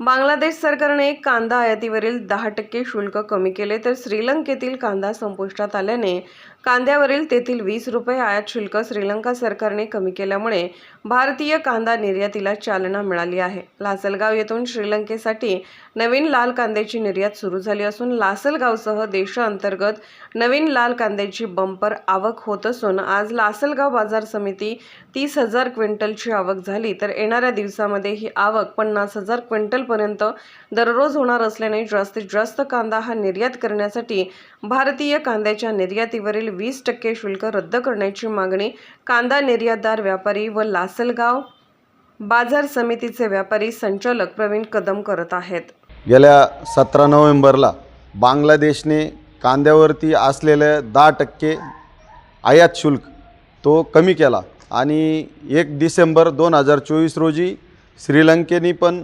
बांगलादेश सरकारने कांदा आयातीवरील दहा टक्के शुल्क कमी केले तर श्रीलंकेतील कांदा संपुष्टात आल्याने कांद्यावरील तेथील वीस रुपये आयात शुल्क श्रीलंका सरकारने कमी केल्यामुळे भारतीय कांदा निर्यातीला चालना मिळाली आहे. लासलगाव येथून श्रीलंकेसाठी नवीन लाल कांद्याची निर्यात सुरू झाली असून लासलगावसह देशांतर्गत नवीन लाल कांद्याची बंपर आवक होत असून आज लासलगाव बाजार समिती तीस हजार क्विंटलची आवक झाली. तर येणाऱ्या दिवसामध्ये ही आवक पन्नास हजार क्विंटलपर्यंत दररोज होणार असल्याने जास्तीत जास्त कांदा हा निर्यात करण्यासाठी भारतीय कांद्याच्या निर्यातीवरील वीस टक्के शुल्क रद्द करण्याची मागणी कांदा निर्यातदार व्यापारी व लासलगाव बाजार समितीचे व्यापारी संचालक प्रवीण कदम करत आहेत. गेल्या सतरा नोव्हेंबरला बांगलादेशने कांद्यावरती असलेलं दहा टक्के आयात शुल्क तो कमी केला आणि एक डिसेंबर दोन हजार चोवीस रोजी श्रीलंकेने पण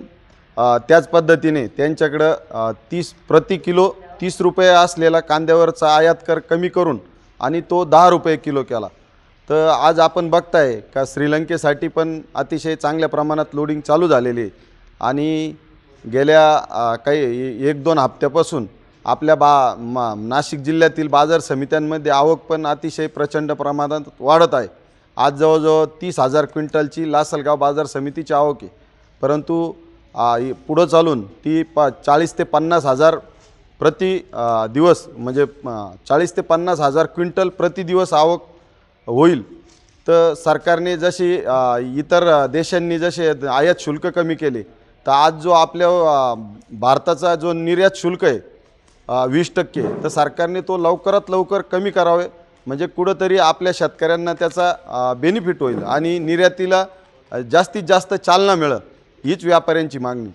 त्याच पद्धतीने त्यांच्याकडं तीस प्रति किलो तीस रुपये असलेला कांद्यावरचा आयात कर कमी करून आणि तो दहा रुपये किलो केला. तर आज आपण बघताय का श्रीलंकेसाठी पण अतिशय चांगल्या प्रमाणात लोडिंग चालू झालेली आहे. आणि गेल्या काही एक दोन हप्त्यापासून आपल्या बा मा नाशिक जिल्ह्यातील बाजार समित्यांमध्ये आवक पण अतिशय प्रचंड प्रमाणात वाढत आहे. आज जवळजवळ तीस हजार क्विंटलची लासलगाव बाजार समितीची आवक आहे. परंतु पुढं चालून ती प चाळीस ते पन्नास हजार प्रति दिवस म्हणजे चाळीस ते पन्नास हजार क्विंटल प्रति दिवस आवक होईल. तर सरकारने जशी इतर देशांनी जसे आयात शुल्क कमी केले तर आज जो आपल्या भारताचा जो निर्यात शुल्क आहे वीस टक्के तर सरकारने तो लवकरात लवकर कमी करावे. म्हणजे कुठंतरी आपल्या शेतकऱ्यांना त्याचा बेनिफिट होईल आणि निर्यातीला जास्तीत जास्त चालना मिळेल हीच व्यापाऱ्यांची मागणी.